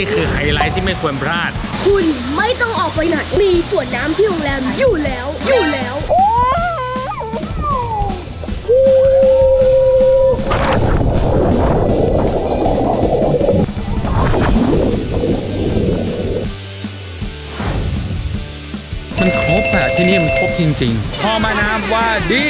นี่คือไฮไลท์ที่ไม่ควรพลาด คุณไม่ต้องออกไปไหน มีสวนน้ำที่โรงแรมอยู่แล้ว อยู่แล้ว มันครบอะที่นี่มันครบจริงๆ พอมาน้ำว่าดี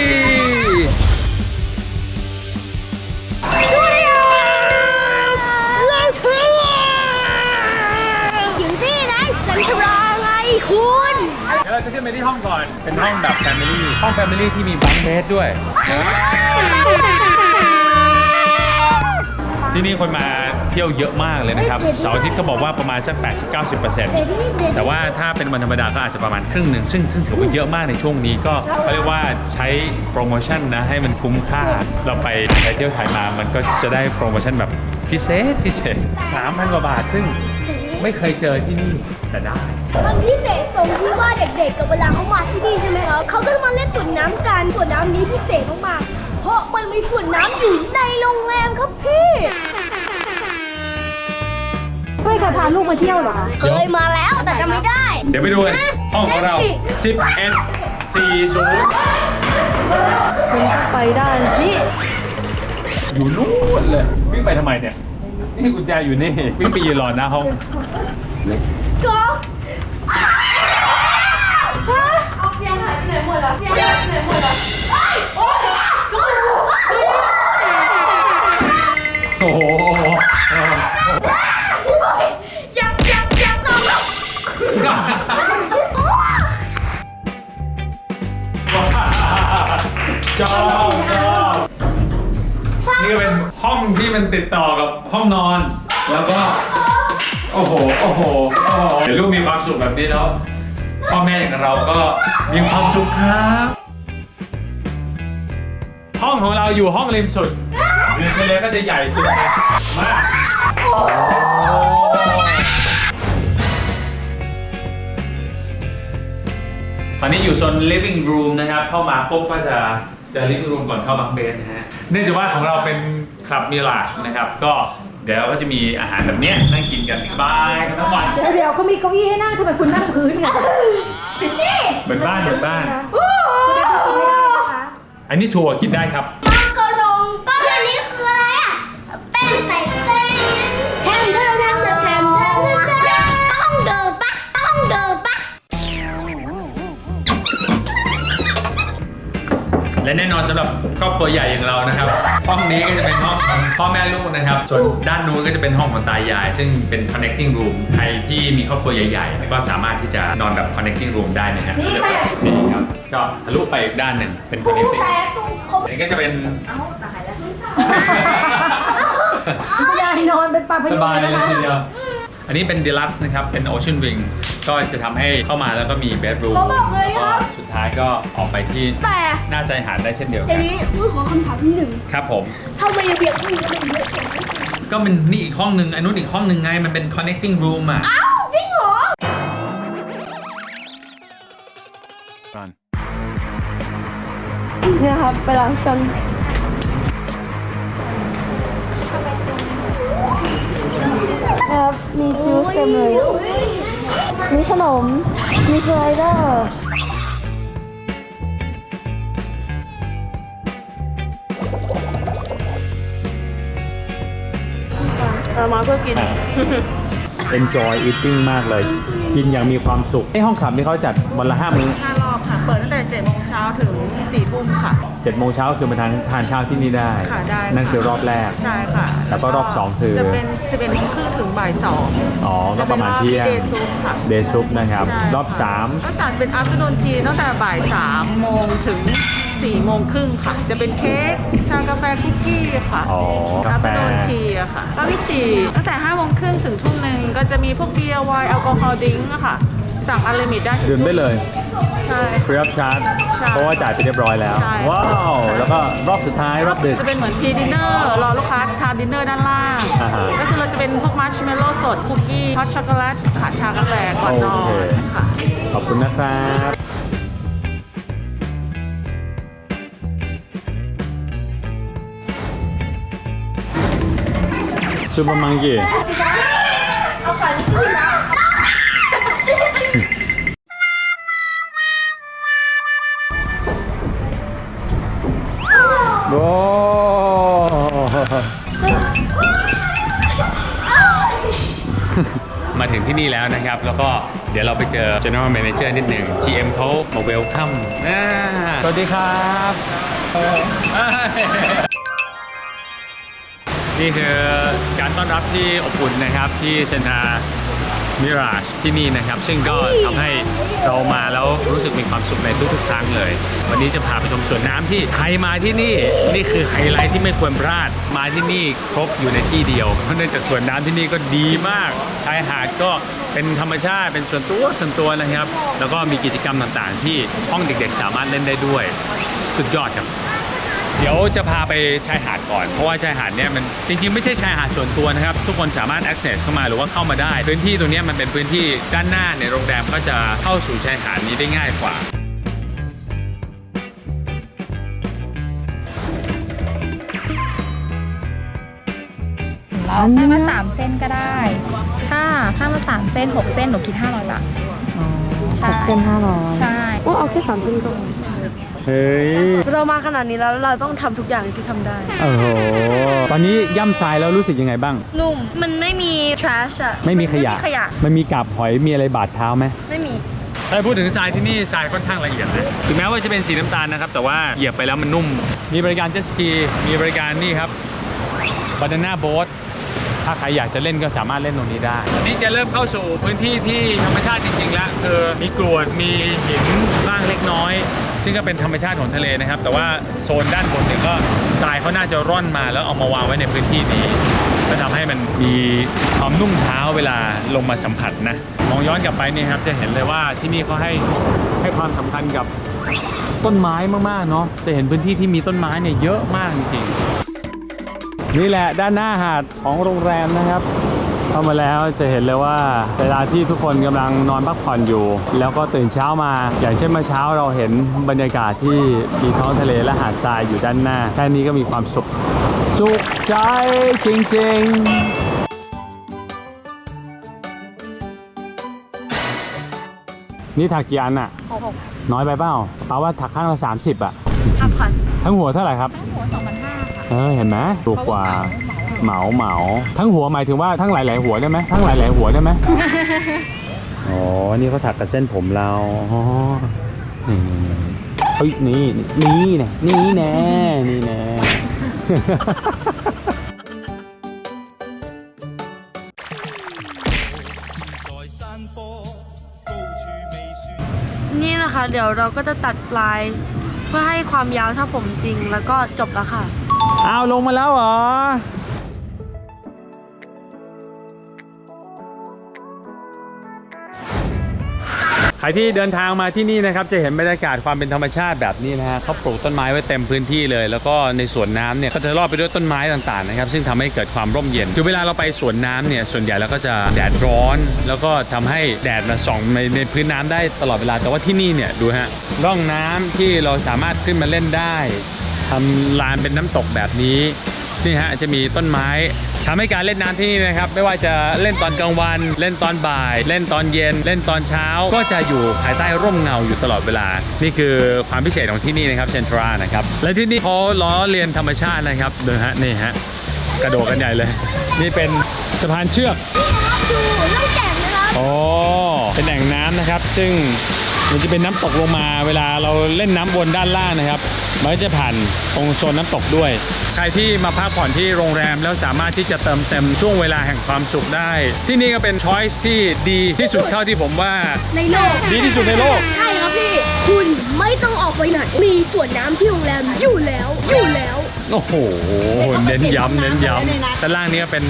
ขึ้นไปที่ห้องก่อน เป็นห้องแบบแฟมิลี่ห้องแฟมิลี่ที่มีบังเบสด้วยที่นี่คนมาเที่ยวเยอะมากเลยนะครับเสาร์อาทิตย์เขาบอกว่าประมาณสัก 80-90%แต่ว่าถ้าเป็นวันธรรมดาก็อาจจะประมาณครึ่งหนึ่งซึ่งซึ่งถือว่าเยอะมากในช่วงนี้ก็เขาเรียกว่าใช้โปรโมชั่นนะให้มันคุ้มค่า เราไปไปเที่ยวไทยมา มันก็จะได้โปรโมชั่นแบบพิเศษพิเศษ3,000กว่าบาทซึ่งไม่เคยเจอที่นี่แต่ได้มันพิเศษต รงที่ว่าเด็กๆกับเวลาเขามาที่นี่ใช่ไหมครับเขาก็จะมาเล่นสวนน้ำกันสวนน้ำนี้พิเศษมากๆเพราะมันมีสวนน้ำอยู่ในโรงแรมครับพี่ไม่เคยพาลูกมาเที่ยวเหรอคะเคยมาแล้วแต่จำไม่ได้เดี๋ยวไปดูกันห้องของเรา11 40ไปได้นี่อยู่นู่นเลยวิ่งไปทำไมเนี่ยนี่กุญแจอยู่นี่วิ่งไปยืนรอหน้าห้องก็ หมดละเตียงหายไปไหนหมดละโอ๊ยโอ๊ยโอ้โหโอ้โหโอ้โหยักยักยักน้อง ชอบชอบนี่ก็เป็นห้องที่มันติดต่อกับห้องนอน แล้วก็ โอ้โห โอ้โห โอ้โหเดี๋ยวลูกมีความสุขแบบนี้แล้ว พ่อแม่อย่างเราก็มีความสุขครับ ห้องของเราอยู่ห้องริมสุดเรือนทะเลก็จะใหญ่สุดเลยมาตอนนี้อยู่โซน living room นะครับ เข้ามาปุ๊บก็จะจอ living room ก่อนเข้าบังเบนนะฮะ เนื่องจากว่าของเราเป็นคลับมิลาชนะครับ ก็ เดี๋ยวก็จะมีอาหารแบบเนี้ยนั่งกินกันสบายกันทั้งวันเดี๋ยวเดี๋ยวเขามีเก้าอี้ให้นั่งทำไมคุณนั่งพื้นเนี่ยเหมือนบ้านเหมือนบ้าน คุณได้กินไม่ได้นะคะอันนี้ถั่วกินได้ครับ มังกรดงก็อันนี้คืออะไรอะเป็นแต่เต้นแทมแทมแทมแทมแทมแทมต้องเดินปะต้องเดินปะและแน่นอนสำหรับ ครอบครัวใหญ่อย่างเรานะครับ ห้องนี้ก็จะเป็นห้องของพ่อแม่ลูกนะครับ ส่วนด้านนู้นก็จะเป็นห้องของตายาย ซึ่งเป็น connecting room ใครที่มีครอบครัวใหญ่ๆ ก็สามารถที่จะนอนแบบ connecting room ได้นะฮะนี่ค่ะ นี่ครับก็ทะลุไปอีกด้านหนึ่งเป็น connecting แต่ตรงครบอันนี้ก็จะเป็นคุณยายนอนเป็นปลาพสยูนบายเลยนะคะทีเดียว อันนี้เป็น deluxe นะครับ เป็น ocean wing ก็จะทำให้เข้ามาแล้วก็มี bedroom เขาบอกเลยครับก็สุดท้ายก็ออกไปที่แต่หน้าชายหาดได้เช่นเดียวทีกันนี้อุ้ยขอคำถามที่หนึ่งครับผม ทำไมระเบียบห้องนี้มันเยอะจังก็มันนี่อีกห้องหนึ่งอันนู้นอีกห้องหนึ่งไง มันเป็น connecting room อะ อ้าวจริงเหรอเนี่ยครับไปล้างกันครับมีจูสเต็มเลย มีขนม มีสไลเดอร์เอามาเพื่อกิน enjoy eating มากเลย กินอย่างมีความสุขในห้องขับนี่เขาจัดวันละห้ามื้อห้ารอบค่ะ เปิดตั้งแต่7โมงเช้าถึง4ทุ่มค่ะ เจ็ดโมงเช้าคือมาทานทานข้าวที่นี่ได้ ค่ะได้ค่ะนั่นคือรอบแรก ใช่ค่ะแล้วก็รอบสองคือ จะเป็น11โมงครึ่งถึงบ่าย2อ๋อ ก็ประมาณเที่ยงเดย์ซุปค่ะเดย์ซุปนะครับ ใช่รอบสามก็จัดเป็น afternoon tea ตั้งแต่บ่าย3โมงถึง4โมงครึ่งค่ะ จะเป็นเค้กชากาแฟคุกกี้ค่ะ อ๋อกาแฟ afternoon tea อะค่ะรอบที่4ตั้งแต่5โมงครึ่งถึงทุ่มหนึ่งก็จะมีพวกเบียร์ไวน์แอลกอฮอล์ดิ้งอะค่ะ สั่งอัลลิมิตได้ถึงดื่มได้เลยใช่ ฟรีออฟชาร์จใช่เพราะว่าจ่ายไปเรียบร้อยแล้ว ใช่ ว้าว แล้วก็รอบสุดท้ายรอบดึก จะเป็นเหมือนพรีดินเนอร์รอลูกค้าทานดินเนอร์ด้านล่าง อ่าฮะก็คือเราจะเป็นพวกมัชเมลโล่สดคุกกี้ฮอตช็อกโกแลตค่ะชากาแฟก่อนนอโอเค นค่ะ ขอบคุณนะครับ ซูเปอร์มังกี้ มาถึงที่นี่แล้วนะครับ แล้วก็เดี๋ยวเราไปเจอ General Manager นิดหนึ่ง GM เขามาเวลคัมสวัสดีครับเอ้ยนี่คือการต้อนรับที่อบอุ่นนะครับที่เซนทา มิราชที่นี่นะครับ ซึ่งก็ทำให้เรามาแล้วรู้สึกมีความสุขในทุกๆครั้งเลย วันนี้จะพาไปชมสวนน้ำที่ใครมาที่นี่นี่คือไฮไลท์ที่ไม่ควรพลาดมาที่นี่ครบอยู่ในที่เดียวเพราะเนื่องจากสวนน้ำที่นี่ก็ดีมากชายหาดก็เป็นธรรมชาติเป็นส่วนตัวส่วนตัวนะครับ แล้วก็มีกิจกรรมต่างๆ ที่ห้องเด็กๆ สามารถเล่นได้ด้วย สุดยอดครับ เดี๋ยวจะพาไปชายหาดก่อน เพราะว่าชายหาดเนี่ยมันจริงๆ ไม่ใช่ชายหาดส่วนตัวนะครับ ทุกคนสามารถ access เข้ามาหรือว่าเข้ามาได้ พื้นที่ตรงเนี้ยมันเป็นพื้นที่ด้านหน้าในโรงแรมก็จะเข้าสู่ชายหาดนี้ได้ง่ายกว่าอันให้นี้มาสามเส้นก็ได้ ถ้าถ้ามาสามเส้นหกเส้นหนูคิดห้าร้อยบาทใช่หกเส้นห้าร้อยใช่ โอ้เอาแค่สามเส้นก็พอ เฮ้ย เรามาขนาดนี้แล้วเราต้องทำทุกอย่างที่ทำได้ โอ้โห ตอนนี้ย่ำทรายแล้วรู้สึกยังไงบ้าง นุ่ม มันไม่มี trash อะไม่มีขยะ ไม่มีขยะ มันมีกาบหอย มีอะไรบาดเท้าไหม ไม่มี ถ้าพูดถึงทรายที่นี่ทรายค่อนข้างละเอียดเลยถึงแม้ว่าจะเป็นสีน้ำตาลนะครับ แต่ว่าเหยียบไปแล้วมันนุ่ม มีบริการเจ็ตสกีมีบริการนี่ครับบานาน่าโบ๊ทถ้าใครอยากจะเล่นก็สามารถเล่นตรงนี้ได้อันนี้จะเริ่มเข้าสู่พื้นที่ที่ธรรมชาติจริงๆแล้วคือมีกรวดมีหินบ้างเล็กน้อย ซึ่งก็เป็นธรรมชาติของทะเลนะครับ แต่ว่าโซนด้านบนเนี่ยก็ทรายเขาน่าจะร่อนมาแล้วเอามาวางไว้ในพื้นที่นี้ ก็ทำให้มันมีความนุ่มเท้าเวลาลงมาสัมผัสนะ มองย้อนกลับไปนี่ครับจะเห็นเลยว่าที่นี่เขาให้ให้ความสำคัญกับต้นไม้มากๆเนาะจะเห็นพื้นที่ที่มีต้นไม้เนี่ยเยอะมากจริงๆนี่แหละด้านหน้าหาดของโรงแรมนะครับ เข้ามาแล้วจะเห็นเลยว่าเวลาที่ทุกคนกำลังนอนพักผ่อนอยู่ แล้วก็ตื่นเช้ามา อย่างเช่นเมื่อเช้าเราเห็นบรรยากาศที่มีท้องทะเลและหาดทรายอยู่ด้านหน้าแค่นี้ก็มีความสุขสุขใจจริงๆนี่ถักกี่อันอะน้อยไปเปล่าแปลว่าถักข้างละ30อะห้าพันทั้งหัวเท่าไหร่ครับ ทั้งหัวสองพันห้าค่ะเออ เห็นไหมถูกกว่า เหมาเหมาทั้งหัวหมายถึงว่าทั้งหลาย ๆ หัวได้ไหมทั้งหลาย ๆ หัวได้ไหมอ๋อ นี่เขาถักกับเส้นผมเราอ๋อนี่เฮ้ยนี่นี่แน่นี่แน่นี่แน่นี่นะคะ เดี๋ยวเราก็จะตัดปลาย เพื่อให้ความยาวเท่าผมจริงแล้วก็จบแล้วค่ะเอาลงมาแล้วเหรอ รที่เดินทางมาที่นี่นะครับจะเห็นบรรยากาศความเป็นธรรมชาติแบบนี้นะฮะเขาปลูกต้นไม้ไว้เต็มพื้นที่เลย แล้วก็ในสวนน้ำเนี่ยก็จะรอบไปด้วยต้นไม้ต่างๆนะครับซึ่งทำให้เกิดความร่มเย็นคือเวลาเราไปสวนน้ำเนี่ยส่วนใหญ่เราก็จะแดดร้อน แล้วก็ทำให้แดดมาส่องในในพื้นน้ำได้ตลอดเวลาแต่ว่าที่นี่เนี่ยดูฮะร่องน้ำที่เราสามารถขึ้นมาเล่นได้ทำลานเป็นน้ำตกแบบนี้ นี่ฮะจะมีต้นไม้ทำให้การเล่นน้ำที่นี่นะครับ ไม่ว่าจะเล่นตอนกลางวัน เล่นตอนบ่าย เล่นตอนเย็น เล่นตอนเช้า ก็จะอยู่ภายใต้ร่มเงาอยู่ตลอดเวลา นี่คือความพิเศษของที่นี่นะครับเซนทรานะครับ และที่นี่เขาล้อเลียนธรรมชาตินะครับดูฮะนี่ฮะกระโดดกันใหญ่เลย นี่เป็นสะพานเชือกดูน้องแก่งนะครับโอ้เป็นแอ่งน้ำนะครับ ซึ่ง มันจะเป็นน้ำตกลงมาเวลาเราเล่นน้ำบนด้านล่างนะครับ มันก็จะผ่านตรงโซนน้ำตกด้วย ใครที่มาพักผ่อนที่โรงแรมแล้วสามารถที่จะเติมเต็มช่วงเวลาแห่งความสุขได้ ที่นี่ก็เป็นช้อยส์ที่ดีที่สุดเท่าที่ผมว่า ในโลกดีที่สุดในโลก ใช่ครับพี่ คุณไม่ต้องออกไปไหนมีสวนน้ำที่โรงแรมอยู่แล้วอยู่แล้ว โอ้โหเน้นย้ำเน้นย้ำด้านล่างนี้ก็เป็น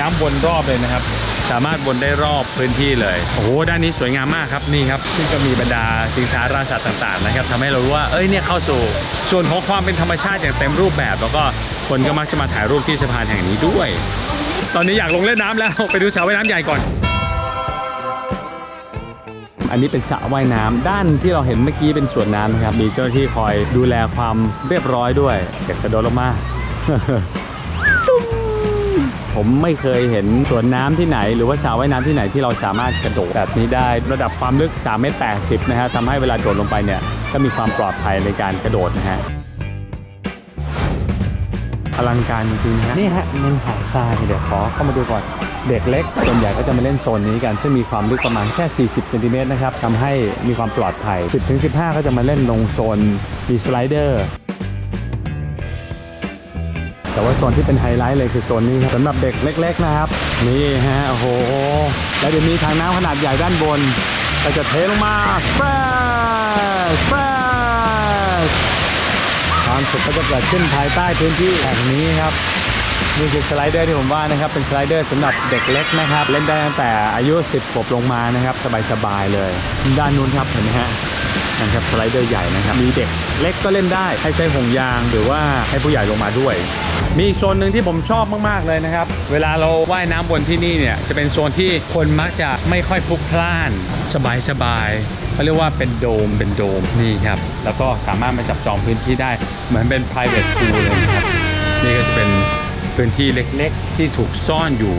น้ำวนรอบเลยนะครับ สามารถวนได้รอบพื้นที่เลยโอ้โหด้านนี้สวยงามมากครับนี่ครับซึ่งก็มีบรรดาสิงสาราสัตว์ต่างๆนะครับทำให้เรารู้ว่าเอ้ยเนี่ยเข้าสู่ส่วนของความเป็นธรรมชาติอย่างเต็มรูปแบบ แล้วก็คนก็มักจะมาถ่ายรูปที่สะพานแห่งนี้ด้วย ตอนนี้อยากลงเล่นน้ำแล้วไปดูสระว่ายน้ำใหญ่ก่อน อันนี้เป็นสระว่ายน้ำด้านที่เราเห็นเมื่อกี้เป็นสวนน้ำนะครับ มีเจ้าหน้าที่คอยดูแลความเรียบร้อยด้วยเด็กกระโดดลงมาผมไม่เคยเห็นสวนน้ำที่ไหน หรือว่าสระว่ายน้ำที่ไหนที่เราสามารถกระโดดแบบนี้ได้ระดับความลึก3เมตร80นะฮะทำให้เวลาโดดลงไปเนี่ยก็มีความปลอดภัยในการกระโดดนะฮะอลังการจริงๆฮะนี่ฮะเน้นหาดทรายเดี๋ยวขอเข้ามาดูก่อน เด็กเล็กส่วนใหญ่ก็จะมาเล่นโซนนี้กัน ซึ่งมีความลึกประมาณแค่ 40เซนติเมตรนะครับทำให้มีความปลอดภัย 10-15 ก็จะมาเล่นลงโซนมีสไลเดอร์แต่ว่าโซนที่เป็นไฮไลท์เลยคือโซนนี้ครับสำหรับเด็กเล็ก ๆนะครับ นี่ฮะโอ้โห แล้วเดี๋ยวมีทางน้ำขนาดใหญ่ด้านบนก็จะเทลงมาสเปรสเปรสความสุขก็จะเกิดขึ้นภายใต้พื้นที่แห่งนี้ครับ นี่คือสไลเดอร์ที่ผมว่านะครับเป็นสไลเดอร์สำหรับเด็กเล็กนะครับ เล่นได้ตั้งแต่อายุ 10ขวบลงมานะครับ สบายๆเลย ด้านนู้นครับเห็นไหมฮะนะครับสไลเดอร์ใหญ่นะครับ มีเด็กเล็กก็เล่นได้ ให้ใช้ห่วงยางหรือว่าให้ผู้ใหญ่ลงมาด้วย มีโซนหนึ่งที่ผมชอบมากๆเลยนะครับ เวลาเราว่ายน้ำบนที่นี่เนี่ยจะเป็นโซนที่คนมักจะไม่ค่อยพลุกพล่าน สบายๆเขาเรียกว่าเป็นโดมเป็นโดมนี่ครับ แล้วก็สามารถมาจับจองพื้นที่ได้เหมือนเป็น private pool เลยครับนี่ก็จะเป็น พื้นที่เล็กๆ ที่ถูกซ่อนอยู่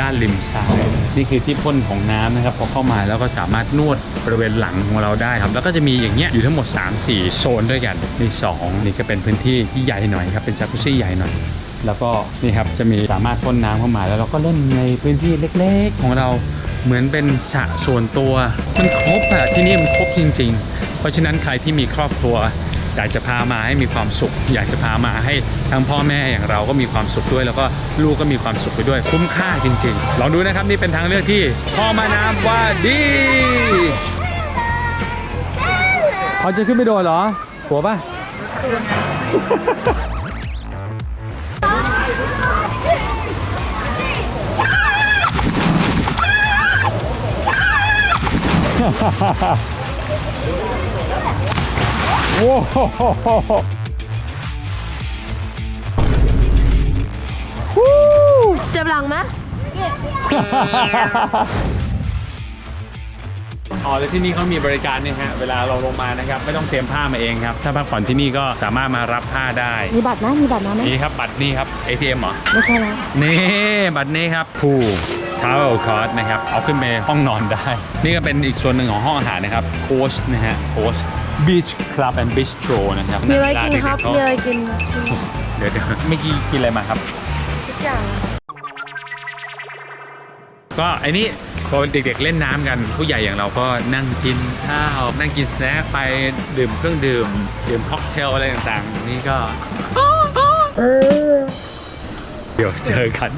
ด้านริมซ้ายนี่คือที่พ่นของน้ำนะครับพอเข้ามาแล้วก็สามารถนวดบริเวณหลังของเราได้ครับ แล้วก็จะมีอย่างเงี้ยอยู่ทั้งหมด 3-4 โซนด้วยกันนี่2นี่ก็เป็นพื้นที่ที่ใหญ่หน่อยครับเป็นจากุซี่ใหญ่หน่อยแล้วก็นี่ครับจะมีสามารถพ่นน้ำเข้ามาแล้วเราก็เล่นในพื้นที่เล็กๆ ของเราเหมือนเป็นสระส่วนตัว มันครบอะที่นี่มันครบจริง ๆ เพราะฉะนั้นใครที่มีครอบครัว อยากจะพามาให้มีความสุข อยากจะพามาให้ทั้งพ่อแม่อย่างเราก็มีความสุขด้วย แล้วก็ลูกก็มีความสุขไปด้วยคุ้มค่าจริง ๆ ลองดูนะครับนี่เป็นทางเลือกที่พ่อมาน้ำว่าดีเขาจะขึ้นไปโดนเหรอหัวป่ะโอ้ โหเจ็บหลังไหมอ๋อแล้วที่นี่เขามีบริการเนี่ยฮะ เวลาเราลงมานะครับ ไม่ต้องเตรียมผ้ามาเองครับ ถ้าพักผ่อนที่นี่ก็สามารถมารับผ้าได้ มีบัตรนะมีบัตรนะไหมนี่ครับบัตรนี่ครับ ATM เหรอ ไม่ใช่แล้วนี่บัตรนี้ครับผู้ทาวเวลคอร์สนะครับ เอาขึ้นไปห้องนอนได้ นี่ก็เป็นอีกส่วนหนึ่งของห้องอาหารนะครับ โค้ชนะฮะ โค้ช Beach Club and Bistro นะครับมีอะไรกินเด็ๆครับเขามีอะไรกินเดี๋ยวเดี๋ยวเมื่อกี้กินอะไรมาครับทุกอย่างก็ไอ้นี่พอเด็กๆเล่นน้ำกันผู้ใหญ่อย่างเราก็นั่งกินข้าวนั่งกินสแน็คไปดื่มเครื่องดื่ม ดื่มค็อกเทลอะไรต่างๆ นี่ก็ เดี๋ยวเจอกัน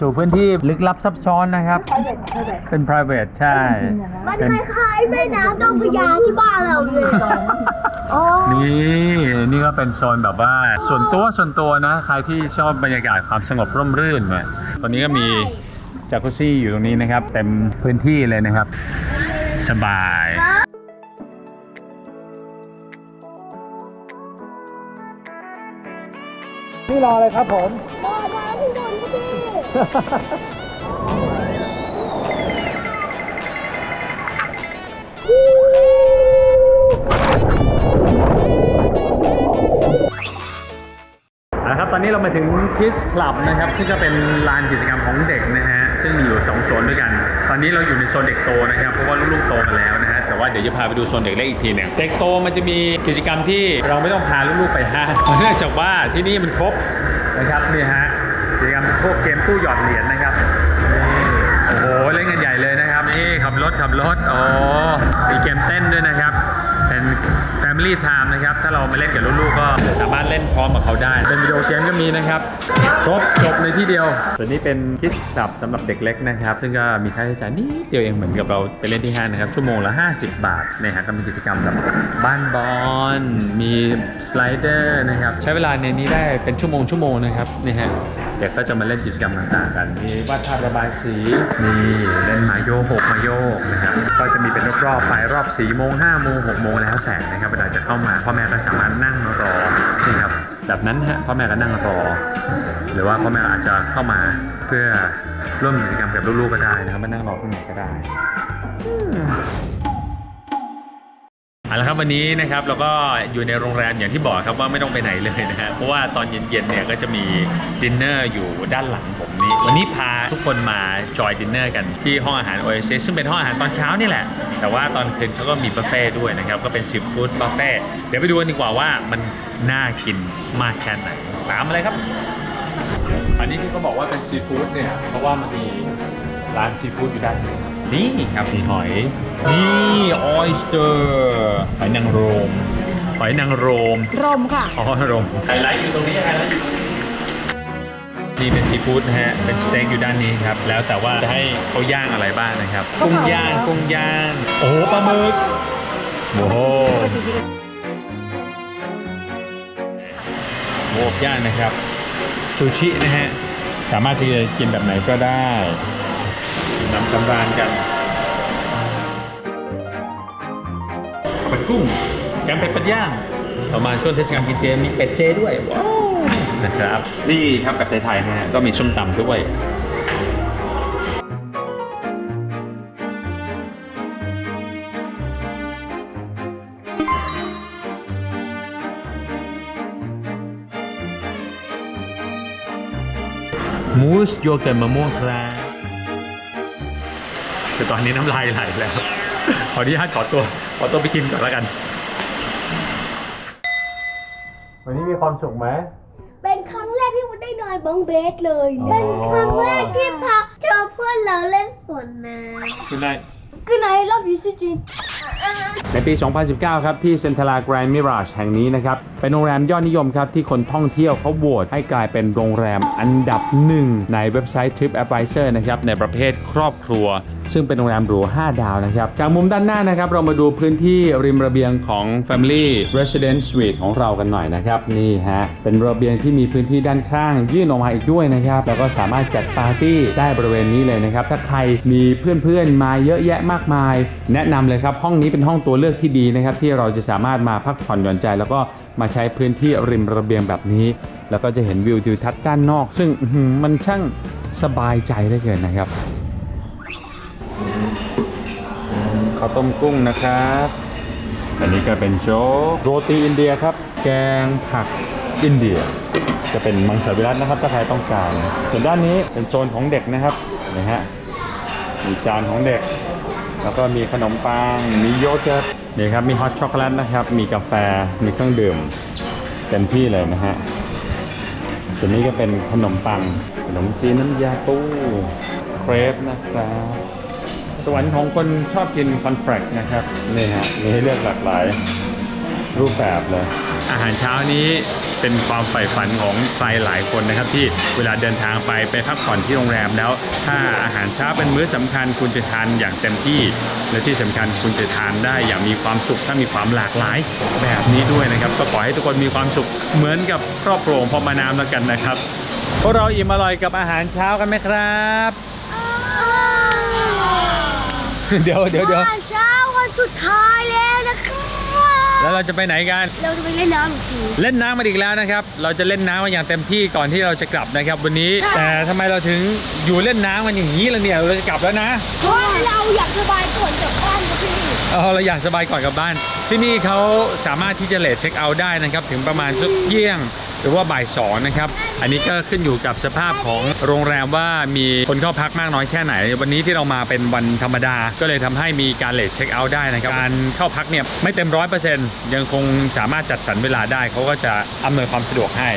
สู่พื้นที่ลึกลับซับซ้อนนะครับ เป็น private ใช่ มันเป็น คล้ายๆแม่น้ำเจ้าพระยาที่บ้านเราเลยอ๋อนี่นี่ก็เป็นโซนแบบว่า ส่วนตัวส่วนตัวนะ ใครที่ชอบบรรยากาศความสงบร่มรื่นเนี่ยตอนนี้ก็มีจากุซี่อยู่ตรงนี้นะครับ เต็มพื้นที่เลยนะครับ สบายนี่รอเลยครับผมนะครับตอนนี้เรามาถึง Kids Club นะครับ ซึ่งก็เป็นลานกิจกรรมของเด็กนะฮะ ซึ่งมีอยู่ 2 โซนด้วยกัน ตอนนี้เราอยู่ในโซนเด็กโตนะครับ เพราะว่าลูกๆโตกันแล้วนะฮะ แต่ว่าเดี๋ยวจะพาไปดูโซนเด็กเล็กอีกทีหนึ่งเด็กโตมันจะมีกิจกรรมที่เราไม่ต้องพาลูกๆไปห้างเนื่องจากว่าที่นี่มันครบนะครับนี่ฮะ พวกเกมตู้หยอดเหรียญนะครับนี่โอ้โหเล่นกันใหญ่เลยนะครับ นี่ขับรถขับรถโอ้มีเกมเต้นด้วยนะครับ เป็น Family Time นะครับ ถ้าเรามาเล่นกับลูกๆก็สามารถเล่นพร้อมกับเขาได้ เป็นวิดีโอเกมก็มีนะครับครบจบในที่เดียวส่วนนี้เป็นคิดสับสำหรับเด็กเล็กนะครับ ซึ่งก็มีค่าใช้จ่ายนิดเดียวเองเหมือนกับเราไปเล่นที่ห้างนะครับ ชั่วโมงละ 50 บาทนะฮะก็มีกิจกรรมแบบบ้านบอลมีสไลเดอร์นะครับ ใช้เวลาในนี้ได้เป็นชั่วโมงชั่วโมงนะครับนี่ฮะ เด็กก็จะมาเล่นกิจกรรมต่างๆ กัน มีวาดภาพระบายสีนี่เล่นมาโยกหกมาโยกนะครับ ก็จะมีเป็นรอบๆไปรอบ4โมง5โมง6โมงแล้วแต่นะครับเวลาจะเข้ามาพ่อแม่ก็สามารถนั่งรอนี่ครับแบบนั้นฮะพ่อแม่ก็นั่งรอ หรือว่าพ่อแม่อาจจะเข้ามาเพื่อร่วมกิจกรรมกับลูกๆก็ได้นะครับมานั่งรอที่ไหนก็ได้ เอาละครับวันนี้นะครับเราก็อยู่ในโรงแรมอย่างที่บอกครับว่าไม่ต้องไปไหนเลยนะฮะเพราะว่าตอนเย็นๆเนี่ยก็จะมีดินเนอร์อยู่ด้านหลังผมนี้วันนี้พาทุกคนมาจอยดินเนอร์กันที่ห้องอาหาร Oasis ซึ่งเป็นห้องอาหารตอนเช้านี่แหละ แต่ว่าตอนคืนเขาก็มีบุฟเฟ่ด้วยนะครับก็เป็นซีฟู้ดบุฟเฟ่เดี๋ยวไปดูกันดีกว่าว่ามันน่ากินมากแค่ไหนตามมาเลยครับ อันนี้ที่เขาบอกว่าเป็นซีฟู้ดเนี่ยเพราะว่ามันมีร้านซีฟู้ดอยู่ด้านนี้ นี่ครับมีหอย นี่ออยสเตอร์หอยนางรมหอยนางรมรมค่ะอ๋อรมไฮไลท์อยู่ตรงนี้ไฮไลท์อยู่นี่เป็นซีฟู้ดนะฮะ เป็นสเต็กอยู่ด้านนี้ครับ แล้วแต่ว่าจะให้เขาย่างอะไรบ้างนะครับ กุ้งย่าง กุ้งย่าง โอ้โหปลาหมึก โอ้โหโหย่างนะครับ ซูชินะฮะ สามารถที่จะกินแบบไหนก็ได้ น้ำสำราญกันข้าวผัดกุ้งแกงเป็ดปัดย่างประมาณช่วงเทศกาลกินเจมีเป็ดเจด้วยว้าวนะครับ นี่ครับแบบไทยๆนะฮะก็มีส้มตำด้วยมูสโยเกิร์ตมะม่วงครับ คือตอนนี้น้ำลายไหลแล้วขออนุญาตขอตัวขอตัวไปกินก่อนแล้วกัน วันนี้มีความสุขไหมเป็นครั้งแรกที่วุ้นได้นอนบังเบสเลยเป็นครั้งแรกที่พาเจอเพื่อนเราเล่นสวนน้ำคุณนาย Good night love you สุจิน ในปี 2019 ครับ ที่เซนทราแกรนด์มิราชแห่งนี้นะครับ เป็นโรงแรมยอดนิยมครับ ที่คนท่องเที่ยวเขาโหวตให้กลายเป็นโรงแรมอันดับหนึ่งในเว็บไซต์ TripAdvisor นะครับ ในประเภทครอบครัว ซึ่งเป็นโรงแรมหรู 5 ดาวนะครับ จากมุมด้านหน้านะครับ เรามาดูพื้นที่ริมระเบียงของ Family Residence Suite ของเรากันหน่อยนะครับ นี่ฮะ เป็นระเบียงที่มีพื้นที่ด้านข้าง ยื่นออกมาอีกด้วยนะครับ แล้วก็สามารถจัดปาร์ตี้ได้บริเวณนี้เลยนะครับ ถ้าใครมีเพื่อนๆมาเยอะแยะมากมาย แนะนำเลยครับห้องนี้เป็นห้องตัวเลือกที่ดีนะครับที่เราจะสามารถมาพักผ่อนหย่อนใจ แล้วก็มาใช้พื้นที่ริมระเบียงแบบนี้ แล้วก็จะเห็นวิวทิวทัศน์ด้านนอก ซึ่งมันช่างสบายใจได้เกินนะครับข้าวต้มกุ้งนะครับอันนี้ก็เป็นโจ๊กโรตีอินเดียครับ แกงผักอินเดีย จะเป็นมังสวิรัตนะครับถ้าใครต้องการส่วนด้านนี้เป็นโซนของเด็กนะครับนะฮะมีจานของเด็ก แล้วก็มีขนมปัง มีโยเกิร์ตนี่ครับ มีฮอตช็อกโกแลตนะครับ มีกาแฟ มีเครื่องดื่มเต็มที่เลยนะฮะส่วนนี้ก็เป็นขนมปัง ขนมจีนน้ำยาปูเครปนะครับ สวรรค์ของคนชอบกินคอนแฟกนะครับ นี่ฮะ มีให้เลือกหลากหลายรูปแบบเลย อาหารเช้านี้เป็นความใฝ่ฝันของใครหลายคนนะครับ ที่เวลาเดินทางไปไปพักผ่อนที่โรงแรมแล้ว ถ้าอาหารเช้าเป็นมื้อสำคัญ คุณจะทานอย่างเต็มที่ และที่สำคัญคุณจะทานได้อย่างมีความสุขถ้ามีความหลากหลายแบบนี้ด้วยนะครับ ก็ขอให้ทุกคนมีความสุขเหมือนกับครอบครัวของพ่อมาน้ำแล้วกันนะครับพวกเราอิ่มอร่อยกับอาหารเช้ากันไหมครับ เดี๋ยวเดี๋ยวเดี๋ยวเช้าวันสุดท้ายแล้วนะคะ แล้วเราจะไปไหนกัน เราจะไปเล่นน้ำอีกทีเล่นน้ำมาอีกแล้วนะครับ เราจะเล่นน้ำมาอย่างเต็มที่ก่อนที่เราจะกลับนะครับ วันนี้ แต่ทำไมเราถึงอยู่เล่นน้ำกันอย่างนี้ล่ะเนี่ย เราจะกลับแล้วนะ เพราะเราอยากสบายก่อนกลับบ้านกับพี่ เออเราอยากสบายก่อนกลับบ้าน ที่นี่เขาสามารถที่จะเลทเช็คเอาท์ได้นะครับ ถึงประมาณสักเที่ยง หรือว่าบ่ายสองนะครับ อันนี้ก็ขึ้นอยู่กับสภาพของโรงแรมว่ามีคนเข้าพักมากน้อยแค่ไหน วันนี้ที่เรามาเป็นวันธรรมดา ก็เลยทำให้มีการเลทเช็คเอาท์ได้นะครับ การเข้าพักเนี่ยไม่เต็มร้อยเปอร์เซ็นต์ยังคงสามารถจัดสรรเวลาได้เขาก็จะอำนวยความสะดวกให้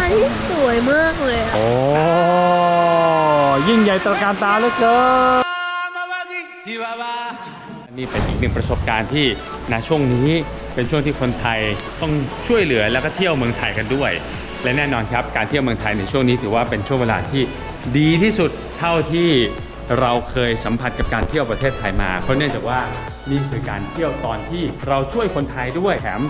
อันนี้สวยมากเลยโอ้ยิ่งใหญ่ตระการตาเหลือเกินอั นี่เป็นอีกหนึ่งประสบการณ์ที่ในช่วงนี้เป็นช่วงที่คนไทยต้องช่วยเหลือแล้วก็เที่ยวเมืองไทยกันด้วย และแน่นอนครับการเที่ยวเมืองไทยในช่วงนี้ถือว่าเป็นช่วงเวลาที่ดีที่สุดเท่าที่เราเคยสัมผัสกับการเที่ยวประเทศไทยมา เพราะเนื่องจากว่านี่คือการเที่ยวตอนที่เราช่วยคนไทยด้วยแถม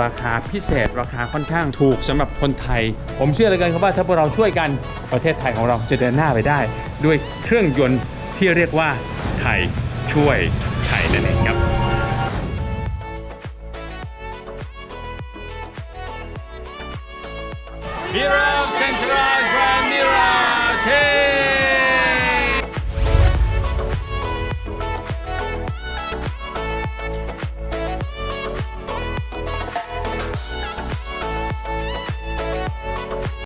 ราคาพิเศษ ราคาค่อนข้างถูกสำหรับคนไทย ผมเชื่อเลยกันครับว่าถ้าพวกเราช่วยกันประเทศไทยของเราจะเดินหน้าไปได้ ด้วยเครื่องยนต์ที่เรียกว่าไทยช่วย ไข่นั่นเองครับมิราเซนทรัลแกรนมิราเท